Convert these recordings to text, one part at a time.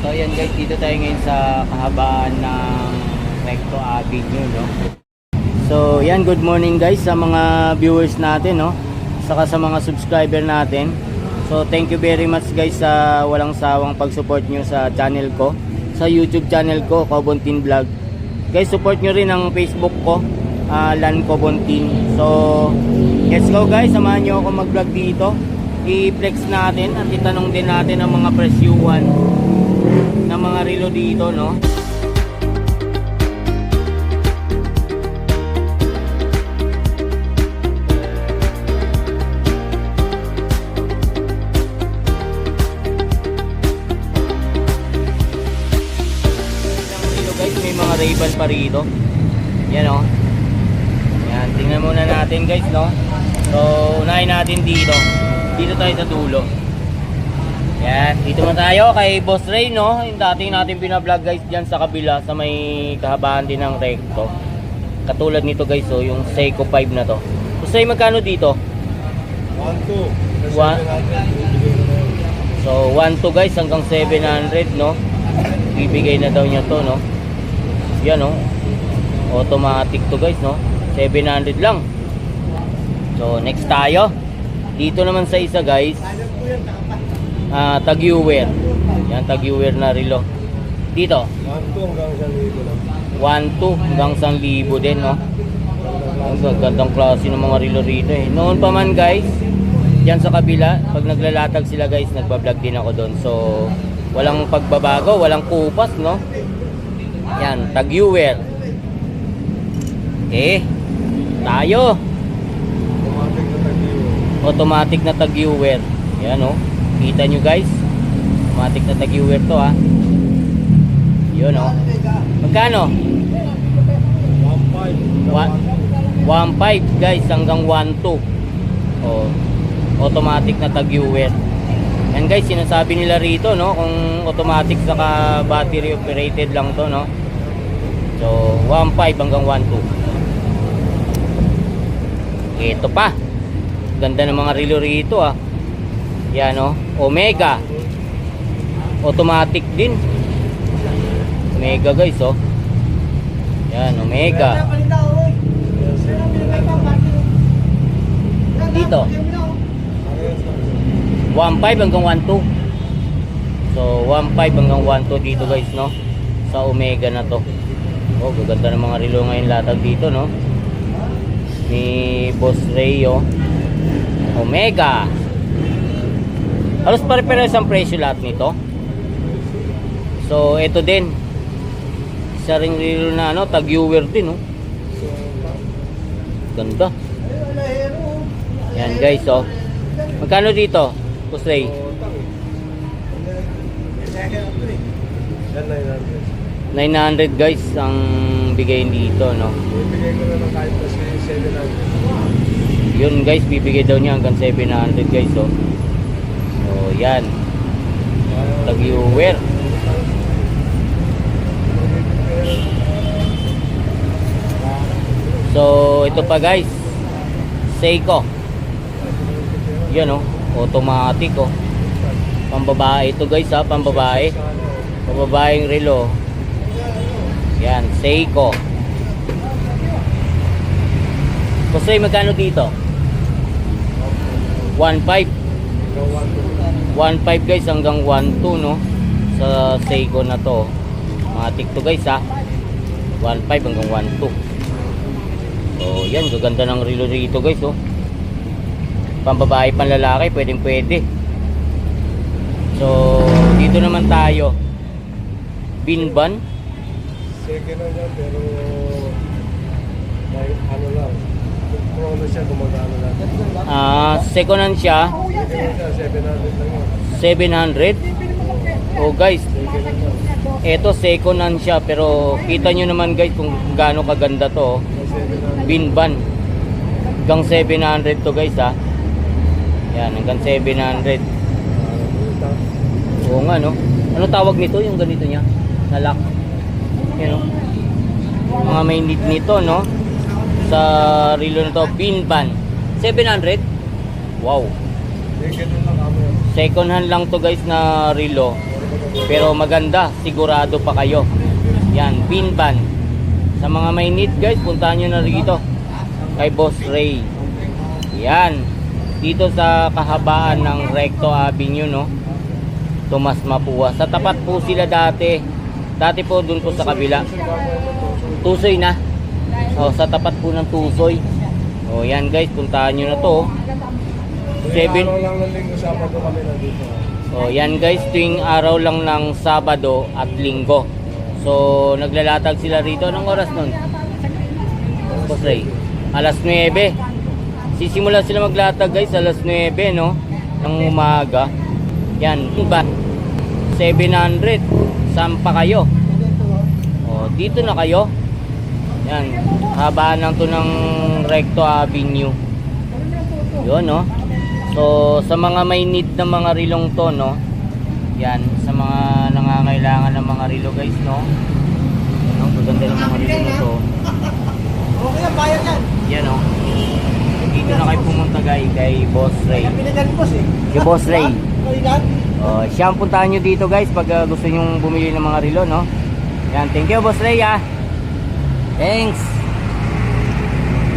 So yan guys, dito tayo ngayon sa kahabaan ng Recto Avenue, no? So yan, good morning guys sa mga viewers natin, no? Saka sa mga subscriber natin. So thank you very much guys sa walang sawang pag-support nyo sa channel ko. Sa YouTube channel ko, Kobontin Vlog. Guys, support nyo rin ang Facebook ko, ah, Lan Kobontin. So, let's go guys, samahan nyo ako mag-vlog dito. I-flex natin at itanong din natin ang mga presyuhan mga relo dito, no? May mga Ray-Ban pa rito. Yan, oh. Yan, tingnan muna natin guys, no? So, unahin natin dito. Dito tayo sa dulo. Yan, dito na tayo kay Boss Ray, no? Yung dating natin binablog guys dyan sa kabila, sa may kahabaan din ng recto. Katulad nito guys, oh, yung Seiko 5 na to. Boss Ray, magkano dito? 1-2. One. So, 1 to guys hanggang 700, no? Bibigay na daw niya to, no? Yan, no? Automatic to guys, no? 700 lang. So, next tayo. Dito naman sa isa guys, ah tag-viewer. Yan, tag-viewer na relo. Dito, 1-2 hanggang 1,000 lang. 1 hanggang 1,000 din, no? Ang gandang klase ng mga relo rito eh. Noon pa man guys, diyan sa kabila, pag naglalatag sila guys, nagbablog din ako doon. So, walang pagbabago, walang kupas, no? Yan, tag-viewer. Eh, tayo. Automatic na tag-viewer. Yan, oh. Kita nyo guys. Automatic na tag-viewer to, ha. Yun, oh. Magkano? 1.5. One- 1.5 guys hanggang 1.2 oh, automatic na tag-viewer yan guys sinasabi nila rito no kung automatic saka battery operated lang to no so 1.5 hanggang 1.2 ito pa ganda ng mga relo rito ah yan oh. Omega. Automatic din. Omega guys oh. Yan Omega. Dito. 1.5 hanggang 1.2 So 1.5 hanggang 1.2 dito guys no? Sa Omega na to. Oh gaganda ng mga relo ngayon latag dito no? Ni Boss Rayo Omega Halos pare-pares ang presyo lahat nito So ito din Isa ring relo na ano tag-viewer din no Ganda yan guys, oh. Magkano dito? Kusray? Yan 900. 900 guys ang bigay dito, no? Bibigay ko na lang kahit pa si 700. Yun guys, bibigay daw niya hanggang 700 guys, oh. So, yan. Tag-viewer. So, ito pa guys. Seiko. Yan, oh. Automatic, oh. Pambabae ito guys, ha. Pambabae. Pambabaeng relo. Yan, Seiko. Kasi magkano dito? 1.5 1.5 guys hanggang 1.2 no? Sa Seiko na to. Matik to guys ha? 1.5 hanggang 1.2 so yan gaganda ng relo rito guys oh. Pambabae panlalaki pwedeng pwede. So dito naman tayo. Binban. Second na yan, pero may ano lang. Chrono siya, gumagano lang. ah second hand siya Second na siya, 700 lang yun. 700 oh guys. Eto second hand siya pero kita nyo naman guys kung gaano kaganda to. May 700. Binban. Hanggang 700 to guys ha. Yan hanggang 700. Oo nga no. Ano tawag nito yung ganito niya? Na lock. Yan oh. Mga may need nito no. Sa relo na to Binban. 700. Wow. Second hand lang to guys na relo. Pero maganda, sigurado pa kayo. Yan, pin ban. Sa mga may need guys, puntahan nyo na rito. Kay Boss Ray. Yan. Dito sa kahabaan ng Recto Avenue, no? Tomas Mapua. Sa tapat po sila dati. Dati po dun po sa kabila. Tusoy na. O, sa tapat po ng Tusoy. O, yan guys, puntahan nyo na to. Seven. Lang ng linggo, Sabado kami nandito. So, yan guys, tuwing araw lang ng Sabado at Linggo. So, naglalatag sila rito. Anong oras nun? Ray? Alas 9. Sisimula sila maglatag guys, alas 9, no? Ng umaga. Yan, ba? 700. Saan pa kayo? O, dito na kayo. Yan, habaan lang to ng Recto Avenue. Yun, no? So, sa mga may need ng mga rilong to, no? Yan, sa mga nangangailangan ng mga rilo, guys, no? Ano, maganda ng mga rilo na to. Okay lang, bayad yan. Yan, no? Dito na kayo pumunta, guys, kay Boss Ray. Yan pinagaling boss eh. Kay Boss Ray. Oh, siya ang puntahan nyo dito, guys, pag uh, gusto nyo bumili ng mga rilo, no? Yan, thank you, Boss Ray, ah. Thanks.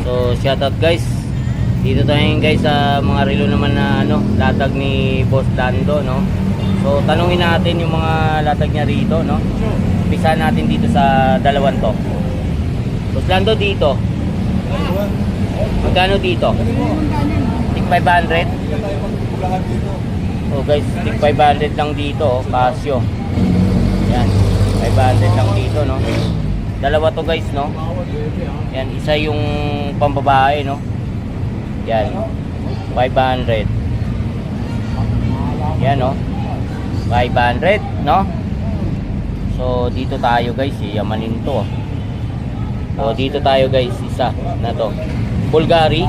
So, shout out, guys. Dito tayo guys, sa mga rilo naman na, ano, latag ni Boss Lando, no? So, tanungin natin yung mga latag niya rito, no? Umpisa natin dito sa dalawan to. Boss Lando dito. Magkano dito? Tig 500? Oh guys, tig 500 lang dito, oh, Casio. Yan, 500 lang dito, no? Dalawa to guys, no? Yan, isa yung pambabae, no? Yan, 500. Yan, no? 500, no? So, dito tayo guys, yamanin to. So, dito tayo guys, isa na to. Bulgari.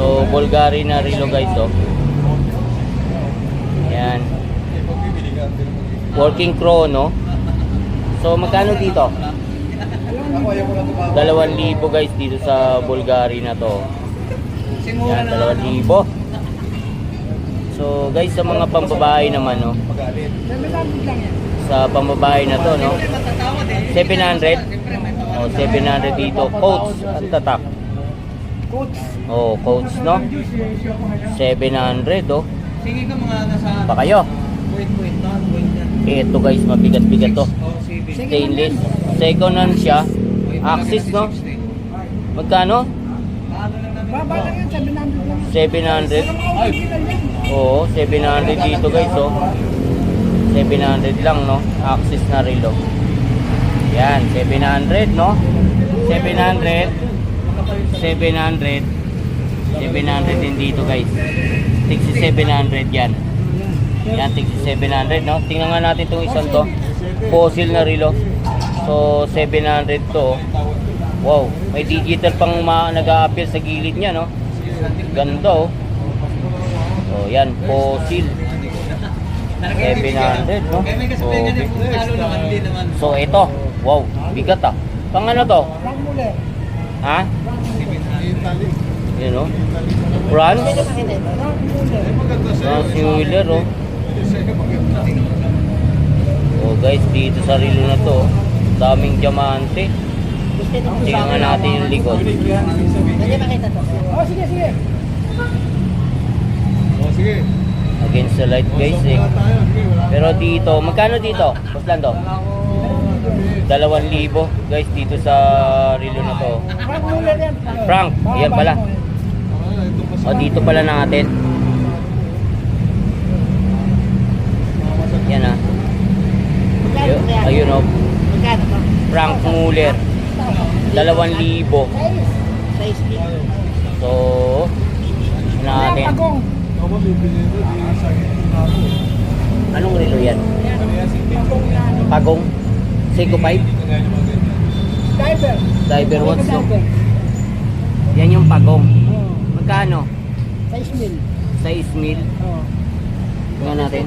So, Bulgari na rilo guys, oh. Yan. Working chrono. So, magkano dito? Dalawang libo guys dito sa Bulgari na to. Yan, dalawang libo. So, guys, sa mga pambabae naman, no? Sa pambabae na to, no? 700. Oh, 700 dito. Coach at tatak. Coach. Oh, coach, no? 700, oh. Sige ka mga nasa... Pa kayo. Ito guys, mabigat-bigat to. Oh. Stainless. Second hand siya. Axis, no? Magkano? Baba lang yan, 700 lang. 700. Oo, 700 dito guys, oh. 700 lang, no? Axis na relo. Yan, 700, no? 700. 700. 700 din dito guys. Tigsi 700 yan. Yan, tigsi 700, no? Tingnan nga natin itong isang to. Fossil na relo. So, 700 to. oh. Wow, may digital pang ma nag-a-appear sa gilid niya, no? Ganda, oh. So, yan, fossil. 700, no? Naman. So, ito. Wow, bigat ah. Pang ano to? Ha? Yun, no? France? France Wheeler, oh. Oh, guys, dito sa rilo na to, oh. daming diamante. Tingnan nga natin yung likod. Hindi makita to. Oh, sige, sige. Oh, sige. Against the light, guys, eh. Pero dito, magkano dito? Boss Lando? Dalawang libo, guys, dito sa rilo na to. Frank yan. Pala. Ah, O, dito pala natin. Yan ah. Ayun, ayun oh. Magkano to? Size D. So, ano natin? Anong relo yan? Pagong? Seiko 5? Diver. Diver watch no? Yan yung pagong. Oh. Magkano? Size mil. 6 mil. Oh. Tingnan natin.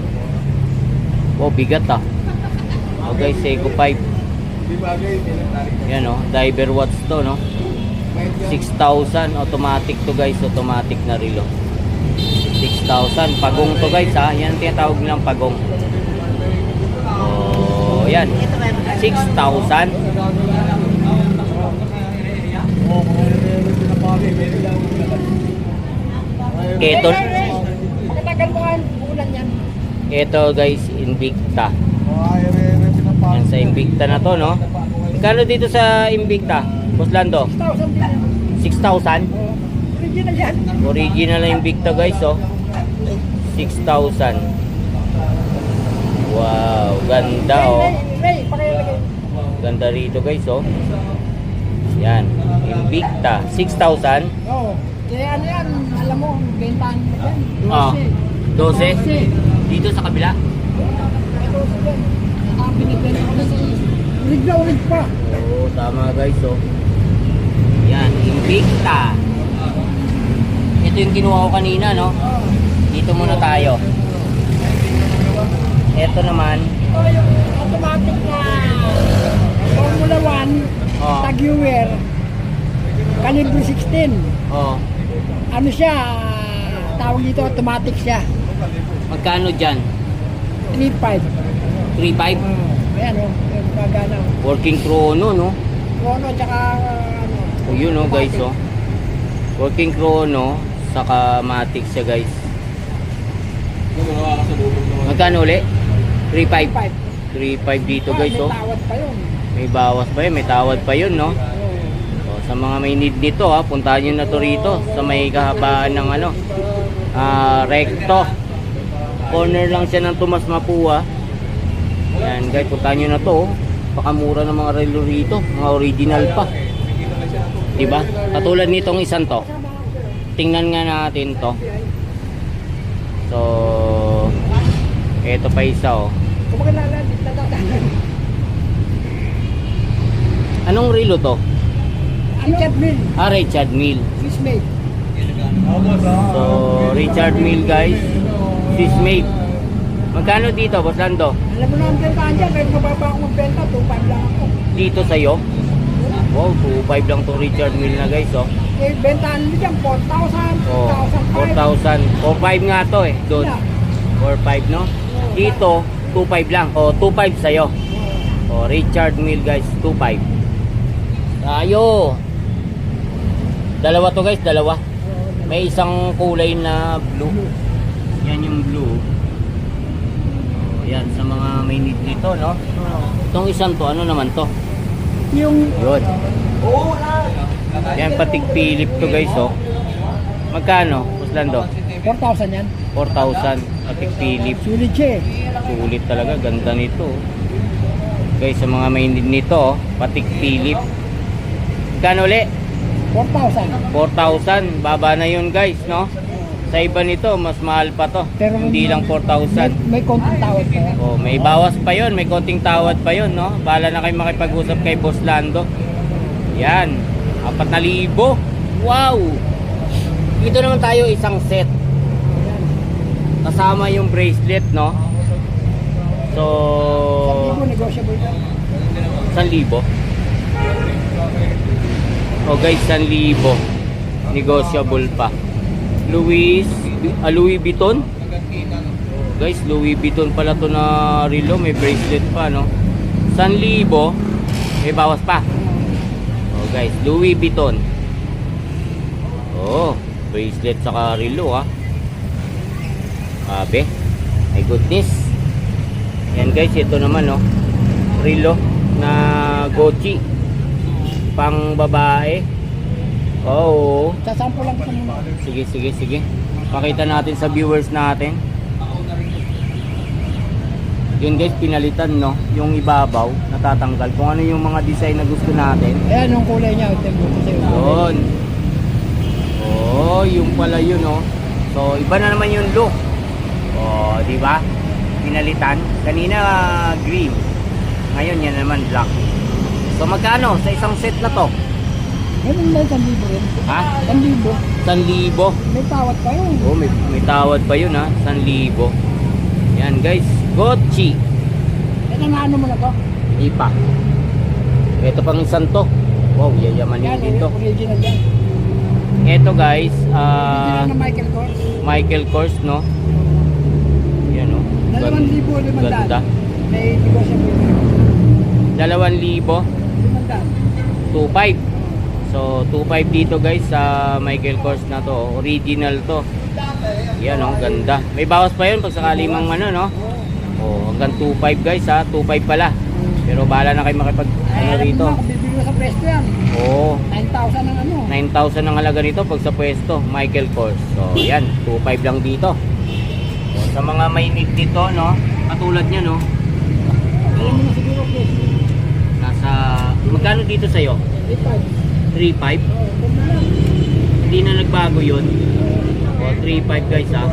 Oh, bigat ah. Okay, Seiko 5. Yan oh, diver watch to no. 6,000 automatic to guys, automatic na relo. 6,000 pagong to guys ha. Yan tinatawag nilang pagong. yan. 6,000. Ito, ito guys, Invicta. Sa Invicta na to, no? Kano dito sa Invicta? Boss Lando? 6,000 din yan. 6,000? Oo. Original yan. Original na Invicta guys, oh. 6,000. Wow, ganda oh. Ganda rito guys, oh. Yan, Invicta, 6,000. Oo. Kaya ano yan, alam mo, bentahan mo yan. Ah, 12. 12. Dito sa kabila. Ito sila. Ang binibenta ko kasi, ulig na ulig pa. Oo, tama guys, oh. Yan, Invicta. Ito yung kinuha ko kanina, no? Dito muna tayo. Ito naman, Ito yung automatic na Formula 1, Oh. Tag-Heuer, caliber 16. oh, Ano siya, tawag dito automatic siya. magkano dyan? 3.5. 3.5? Ayan o, yung pagana. Working chrono, no? Chrono, tsaka ano. O yun, oh, guys, oh. Working chrono, saka matic siya, guys. Magkano uli? 3.5. 3.5. 3.5 dito, Ah, guys, may oh. tawad pa yun. May bawas pa yun, may tawad pa yun, no? So, sa mga may need nito, ha, puntahan nyo na to rito sa may kahabaan ng ano, ah, recto. Corner lang siya ng Tomas Mapua. Yan, guys, puntahan nyo na to. oh. Pakamura ng mga relo rito, mga original pa. Diba? Katulad nitong isang to. Tingnan nga natin to. So, eto pa isa, oh. Anong relo to? Richard Mill, Ah, Richard Mill. Swiss made. So, Richard Mill guys, Swiss made. Magkano dito, Boss Lando? Alam mo na ang bentahan dyan, kahit mababa ako magbenta, 2.5 lang ako. Dito sa'yo? Wow, 2.5 lang to Richard Mill na guys, oh. Eh, bentahan mo dyan, 4,000, Oh, 4,000, 4,000. 4,500 nga to eh, doon. 4,500 no? Dito, 2.5 lang. Oh, 2.5 sa'yo. Oh, Richard Mill guys, 2.5. Tayo. Dalawa to guys, dalawa. May isang kulay na blue. Yan yung yan, sa mga may need nito, no? Itong isang to, ano naman to? Yung, Yun. Yan, patig Philip to guys, oh. Magkano, Puslando? 4,000 yan. 4,000 patig Philip. Sulit siya eh. Sulit talaga, ganda nito. Guys, sa mga may need nito, oh, patig Philip. Magkano uli? 4,000. 4,000. Baba na yun guys, no? Sa iba nito, mas mahal pa to. Pero Hindi lang May, 4,000. may konting tawad pa yan. Oh, may bawas pa yon, may konting tawad pa yon, no? Bala na kayo makipag-usap kay Boss Lando. Yan, 4,000. Wow! Dito naman tayo isang set. Kasama yung bracelet, no? So, Sabi ko, negotiable yan. 1,000. Oh guys, 1,000. Negotiable pa. Louis, ah, Louis Vuitton. Guys, Louis Vuitton pala to na relo, may bracelet pa, no? 1,000, may bawas pa. Oh guys, Louis Vuitton. Oh, bracelet sa relo, ha. Sabi. My goodness. Yan guys, ito naman, no? Relo na Gucci. Pang babae. Oo. Sasampo lang sa muna. Sige, sige, sige. Pakita natin sa viewers natin. Yun guys, pinalitan no, yung ibabaw, natatanggal. Kung ano yung mga design na gusto natin. Ayan yung kulay niya. Yun. Oh, yung pala yun oh. So, iba na naman yung look. Oh, di ba? Pinalitan. Kanina green. Ngayon yan naman black. So, magkano sa isang set na to? Ganun lang, 1,000 rin. Ha? 1,000. 1,000. May tawad pa yun. Oh, may, may tawad pa yun ha. 1,000. Yan guys. Gucci. Ito na ano mo na to? Ipa. Ito pang isang to. Wow, yayamanin Yan, din to. original yan. Ito guys, Original ah na Michael Kors. Michael Kors, no? Yan, no? Dalawang libo, limang Ganda. May negotiable. 2,000. Limandaan. 2.5 So 2.5 dito guys sa Michael Kors na to. Original to. Yan oh, ganda. May bawas pa yun pag sakali mang ano no? Oh, hanggang 2.5 guys ha? 2.5 pala. Pero bahala na kayo makipag ano rito. ko sa presto yan. Oo. 9,000 ang ano. 9,000 ang halaga nito pag sa pwesto Michael Kors. So yan 2.5 lang dito. So, Sa mga may need dito no? Katulad niya no? Alam mo na siguro presto. Nasa Magkano dito sa'yo? 8,500. 3.5 Oo, kung na lang. Hindi na nagbago yun. O, 3.5 guys ha.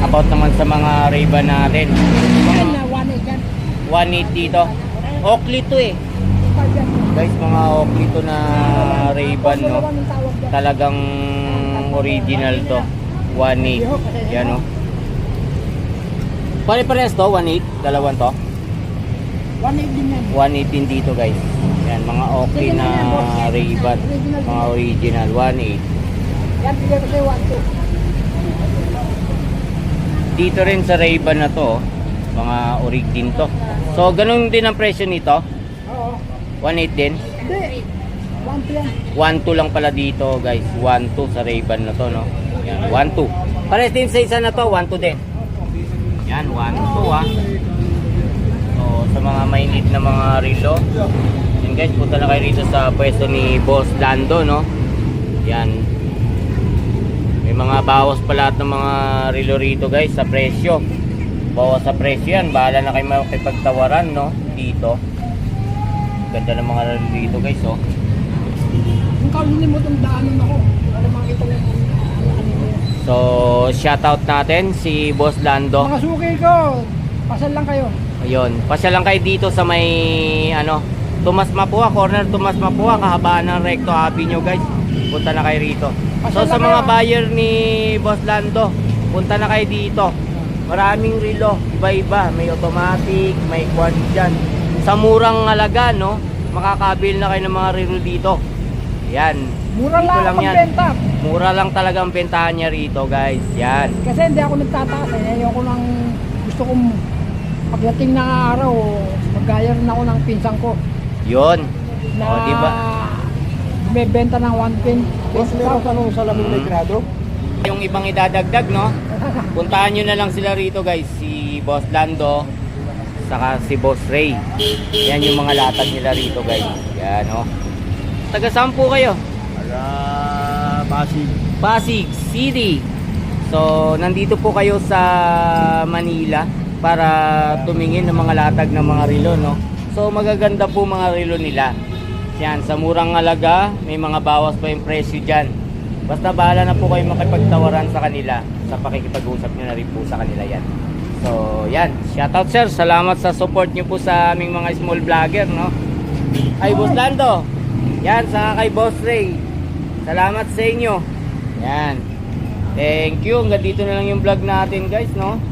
About naman sa mga Ray-Ban natin. Mga na 1,800 yan. 1.8 dito. Oakley to eh. 5 yan. Guys, mga Oakley to na Ray-Ban no. Talagang original to. 1.8. Yan oh. Pare-parehas to, 1.8. Dalawang to. 1,800 din yan. 1.8 din dito guys. Yan, mga Oakley na Ray-Ban. Mga original, 1.8. Yan, bigay ko sa'yo 1,200. Dito rin sa Ray-Ban na to, mga orig din to. So, ganun din ang presyo nito. Oo. 1.8 din. Hindi. 1,200 yan. 1.2 lang pala dito, guys. 1.2 sa Ray-Ban na to, no? Yan, 1.2. Pares din sa isa na to, 1.2 din. Yan, 1.2 ah. Sa mga need na mga relo, yan guys, punta na kayo rito sa pwesto ni Boss Lando, no? Yan. May mga bawas pa lahat ng mga relo rito, guys, sa presyo. Bawas sa presyo yan. Bahala na kayo makipagtawaran, no? Dito. Ganda ng mga relo dito, guys, oh. Kung kaulinin mo itong daanan ako, para makita mo yung. So, shoutout natin si Boss Lando. Mga suki ko, pasal lang kayo. Ayun, pasya lang kayo dito sa may ano, Tomas Mapua, corner Tomas Mapua, kahabaan ng Recto Avenue, guys. Punta na kayo rito. So sa mga kayo. buyer ni Boss Lando, punta na kayo dito. Maraming relo, iba-iba, may automatic, may quad dyan. Sa murang halaga, no, makakabil na kayo ng mga relo dito. Yan. Mura Dito lang, lang ang yan. benta. Mura lang talaga ang bentahan niya rito, guys. Yan. Kasi hindi ako nagtataas eh. Ayoko nang gusto kong pagdating ng araw, mag-hire na ako ng pinsang ko Yun. na O, di ba? bumibenta ng 120. Boss, meron ka nung salamin Mm. may grado? Yung ibang idadagdag, no? Puntahan nyo na lang sila rito guys Si Boss Lando Saka si Boss Ray Yan yung mga latag nila rito guys Yan o Taga saan po kayo? Ala, Pasig. Pasig City So nandito po kayo sa Manila Para tumingin ng mga latag ng mga relo no So magaganda po mga relo nila Yan sa murang halaga May mga bawas pa yung presyo dyan Basta bahala na po kayo makipagtawaran sa kanila sa pakikipag-usap nyo na rin po sa kanila yan. So, yan. Shoutout sir. Salamat sa support nyo po sa aming mga small vlogger, no? Ay, Boss Lando. Yan, sa kay Boss Ray. Salamat sa inyo. Yan. Thank you. Hanggang dito na lang yung vlog natin, guys, no?